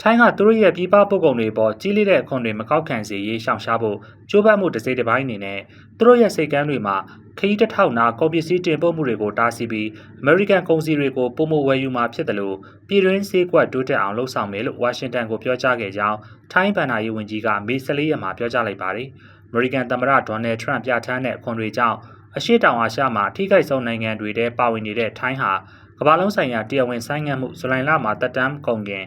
ထိုင်းကသူတို့ရဲ့ပြည်ပပုဂ္ဂိုလ်တွေပေါ်ကြီးလေးတဲ့အခွန်တွေမကောက်ခံစေရေးရှောင်ရှားဖို့ကြိုးပမ်းမှုတစ်စိတ်တစ်ပိုင်းအနေနဲ့သူတို့ရဲ့စိတ်ကမ်းတွေမှာခရီးတစ်ထောက်နာကုန်ပစ္စည်းတင်ပို့မှုတွေကိုတားဆီးပြီး American ကုန်စည်တွေကိုပုံမဝယ်ယူမှာဖြစ်တယ်လို့ပြည်တွင်းစည်းကွက်တိုးတက်အောင်လှုံ့ဆော်မယ်လို့ဝါရှင်တန်ကိုပြောကြားခဲ့ကြောင်းထိုင်းဗန်နာရေးဝန်ကြီးကမေ14ရက်မှာပြောကြားလိုက်ပါတယ်။ American သမ္မတဒေါ်နယ်ထရန့်ပြဋ္ဌာန်းတဲ့အခွန်တွေကြောင့်အရှေ့တောင်အာရှမှာထိခိုက်ဆုံးနိုင်ငံတွေထဲပါဝင်နေတဲ့ထိုင်းဟာကမ္ဘာလုံးဆိုင်ရာတရားဝင်ဆိုင်ငံမှုဇူလိုင်လမှာတက်တမ်းကုန်ခင်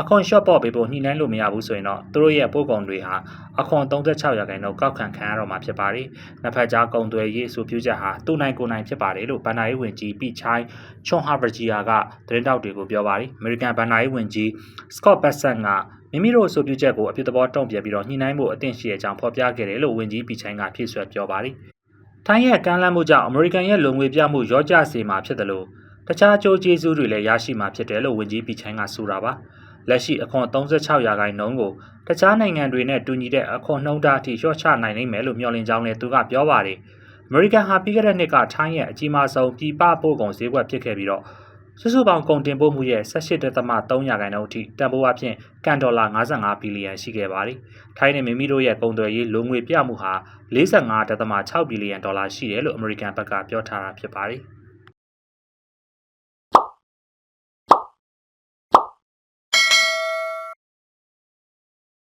အခွန်လျှော့ပေါ့ပေးဖို့ညှိနှိုင်းလို့မရဘူးဆိုရင်တော့သူတို့ရဲ့ပို့ကုန်တွေဟာအခွန်36ရာခိုင်နှုန်းကောက်ခံခံရတော့မှာဖြစ်ပါတယ်။နှစ်ဖက်ကြားကုန်သွယ်ရေးအဆိုပြုချက်ဟာတူနိုင်ကိုနိုင်ဖြစ်ပါတယ်လို့ဗန်နာရေးဝန်ကြီးပိချိုင်းချွန်ဟာဗဂျီယာကသတင်းတောက်တွေကိုပြောပါတယ်။ American ဗန်နာရေးဝန်ကြီး Scott Bessent ကမိမိတို့အဆိုပြုချက်ကိုအပြုသဘောတုံ့ပြန်ပြီးတော့ညှိနှိုင်းဖို့အသင့်ရှိတဲ့အကြောင်းဖော်ပြခဲ့တယ်လို့ဝန်ကြီးပိချိုင်းကဖြည့်ဆွတ်ပြောပါတယ်။ထိုင်းရဲ့ကမ်းလှမ်းမှုကြောင့်အမေရိကန်ရဲ့လုံငွေပြမှုရောကျစေမှာဖြစ်တယ်လို့တခြားအကျိုးကျေးဇူးတွေလည်းရရှိမှာဖြစ်တယ်လို့ဝန်ကြီးပိချိုင်းကဆိုတာပါ။ လက်ရှိအခွန်36ရာခိုင်နှုန်းကိုတခြားနိုင်ငံတွေနဲ့တူညီတဲ့အခွန်နှုန်းထားအထိလျှော့ချနိုင်နိုင်မယ်လို့မျှော်လင့်ကြောင်းလည်းသူကပြောပါတယ်။အမေရိကန်ဟာပြီးခဲ့တဲ့နှစ်ကထိုင်းရဲ့အကြီးမားဆုံးပြည်ပပို့ကုန်ဈေးကွက်ဖြစ်ခဲ့ပြီးတော့စုစုပေါင်းကုန်တင်ပို့မှုရဲ့18.3ရာခိုင်နှုန်းအထိတန်ဖိုးအဖြစ်ကန်ဒေါ်လာ55ဘီလီယံရှိခဲ့ပါတယ်။ထိုင်းနဲ့မိမိတို့ရဲ့ကုန်သွယ်ရေးလိုငွေပြမှုဟာ45.6ဘီလီယံဒေါ်လာရှိတယ်လို့အမေရိကန်ဘက်ကပြောထားတာဖြစ်ပါတယ်။